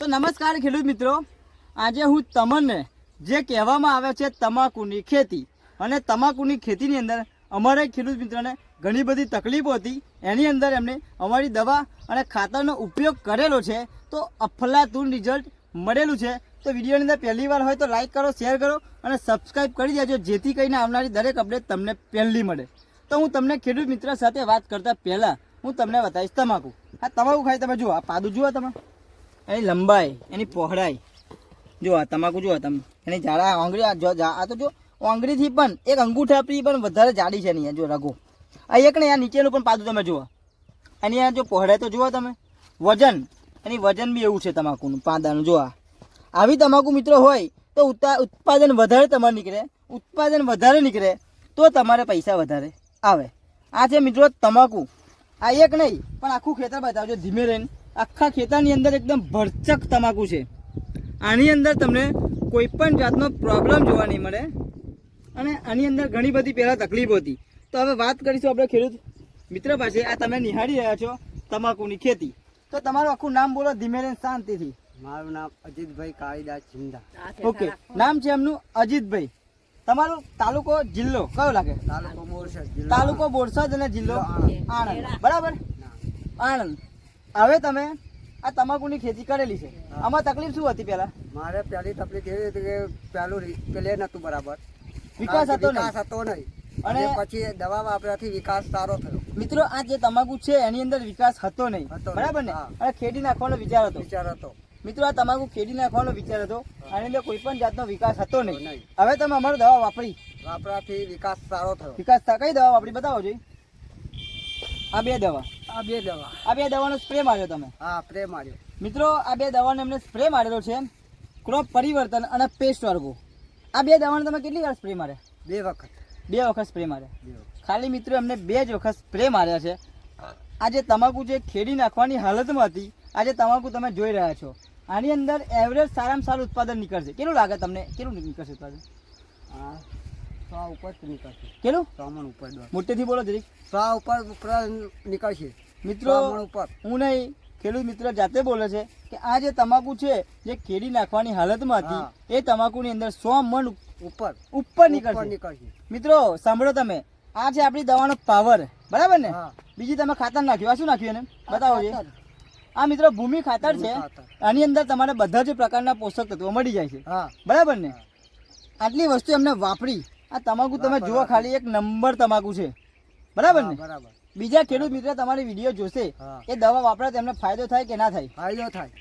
તો નમસ્કાર ખેડૂત મિત્રો. આજે હું તમને જે કહેવામાં આવે છે તમાકુની ખેતી અને તમાકુની ખેતીની અંદર અમારા ખેડૂત મિત્રને ઘણી બધી તકલીફો હતી. એની અંદર એમને અમારી દવા અને ખાતરનો ઉપયોગ કરેલો છે. તો અફલાતું રિઝલ્ટ મળેલું છે. તો વિડીયોની અંદર પહેલી વાર હોય તો લાઈક કરો, શેર કરો અને સબસ્ક્રાઈબ કરી દેજો, જેથી કરીને આવનારી દરેક અપડેટ તમને પહેલી મળે. તો હું તમને ખેડૂત મિત્ર સાથે વાત કરતા પહેલાં હું તમને બતાવીશ તમાકુ. આ તમાકુ ખાઈ તમે જુઓ, આ પાદું જુઓ તમે. એની લંબાઈ, એની પહોળાઈ. જો આ તમાકુ, જુઓ તમે. એની જાડા આંગળી, આ જો તો જો આંગળીથી પણ એક અંગૂઠા પી પણ વધારે જાડી છે નહીં જો રઘુ. આ એક ને આ નીચેનું પણ પાદું તમે જુઓ. એની આ જો પહોળાઈ તો જુઓ તમે. વજન, એની વજન બી એવું છે તમાકુનું, પાંદાનું જો આવી તમાકુ મિત્રો હોય તો ઉત્પાદન વધારે તમારે નીકળે. ઉત્પાદન વધારે નીકળે તો તમારે પૈસા વધારે આવે. આ છે મિત્રો તમાકુ. આ એક નહીં, પણ આખું ખેતર બતાવજો ધીમે રહીને. આખા ખેતરની અંદર એકદમ ભરચક તમાકુ છે. આની અંદર તમને કોઈ પણ જાતનો પ્રોબ્લેમ જોવા નહીં મળે. અને આની અંદર ઘણી બધી પહેલાં તકલીફો હતી. તો હવે વાત કરીશું આપણે ખેડૂત મિત્ર પાસે. આ તમે નિહાળી રહ્યા છો તમાકુની ખેતી. તો તમારું આખું નામ બોલો ધીમે રહીને શાંતિથી. મારું નામ અજીતભાઈ કાળીદાસ ચિંદા ઓકે નામ છે એમનું અજીતભાઈ. તમારો તાલુકો જિલ્લો કયો લાગે? તાલુકો બોરસદ તાલુકો બોરસદ અને જિલ્લો. આણંદ. બરાબર? આણંદ. હવે તમે આ તમાકુની ખેતી કરેલી છે. આમાં તકલીફ શું હતી પહેલા? મારે પહેલી તકલીફ એવી હતી કે પેલું પેલે નતું બરાબર. વિકાસ હતો. વિકાસ હતો નહીં. અને- અને પછી દવા વાપર્યાથી વિકાસ સારો થયો. મિત્રો આ જે તમાકુ છે એની અંદર વિકાસ હતો નહીં. બરાબર ને. અને ખેડી નાખવાનો વિચાર હતો. વિચાર હતો. મિત્રો આ તમાકુ ખેડી નાખવાનો વિચાર હતો. આની અંદર કોઈ પણ જાતનો વિકાસ હતો નહીં. નહીં. હવે તમે અમારો દવા વાપરી. વાપરાથી વિકાસ સારો થયો. વિકાસ થાય. કઈ દવા વાપરી? બતાવો જોઈએ આ બે દવા. આ બે દવા. આ બે દવાનો સ્પ્રે માર્યો તમે. હા સ્પ્રે માર્યો. મિત્રો આ બે દવાનો એમને સ્પ્રે મારેલો છે. ક્રોપ પરિવર્તન અને પેસ્ટ વર્ગો. આ બે દવાનો તમે કેટલી વાર સ્પ્રે માર્યા? બે વખત. બે વખત સ્પ્રે માર્યા. ખાલી મિત્રો એમને બે જ વખત સ્પ્રે માર્યા છે. આજે તમાકુ જે ખેડી નાખવાની હાલતમાં હતી આજે તમાકુ તમે જોઈ રહ્યા છો. આની અંદર એવરેજ સારામાં સારું ઉત્પાદન નીકળશે. કેટલું લાગે તમને? કેટલું નીકળશે ઉત્પાદન? હા. સો ઉપર નીકળશે. કેટલું? સો ઉપર મોટેથી બોલો જરીક. સો ઉપર ઉપર નીકળશે. મિત્રો ઉપર. હું નહીં ખેડૂત મિત્ર જાતે બોલે છે કે આ જે તમાકુ છે જે ખેડી નાખવાની હાલતમાં હતી એ એ તમાકુની અંદર સો મણ ઉપર. ઉપર નીકળશે. મિત્રો સાંભળો તમે. આ છે આપણી દવાનો પાવર. બરાબર ને. બીજી તમે ખાતર નાખ્યું. આ શું નાખ્યું એને? બતાવો છે આ મિત્રો ભૂમિ ખાતર છે. આની અંદર તમારે બધા જ પ્રકારના પોષક તત્વો મળી જાય છે. બરાબર ને? આટલી વસ્તુ એમને વાપરી. આ તમાકુ તમે જુઓ ખાલી એક નંબર તમાકુ છે. બરાબર ને? બરાબર. બીજા ખેડૂત મિત્ર તમારી વીડિયો જોશે એ દવા વાપરા તેમને ફાયદો થાય કે ના થાય? ફાયદો થાય.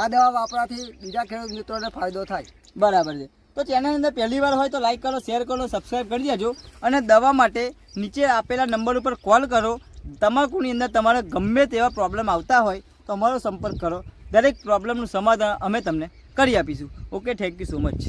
આ દવા વાપરાથી બીજા ખેડૂત મિત્રોને ફાયદો થાય. બરાબર છે. તો ચેનલ અંદર પહેલી વાર હોય તો લાઈક કરો શેર કરો સબસ્ક્રાઈબ કરી દેજો અને દવા માટે નીચે આપેલા નંબર ઉપર કોલ કરો. તમાકુની અંદર તમારે ગમે તેવા પ્રોબ્લેમ આવતા હોય તો અમારો સંપર્ક કરો. દરેક પ્રોબ્લેમનું સમાધાન અમે તમને કરી આપીશું. Okay thank you so much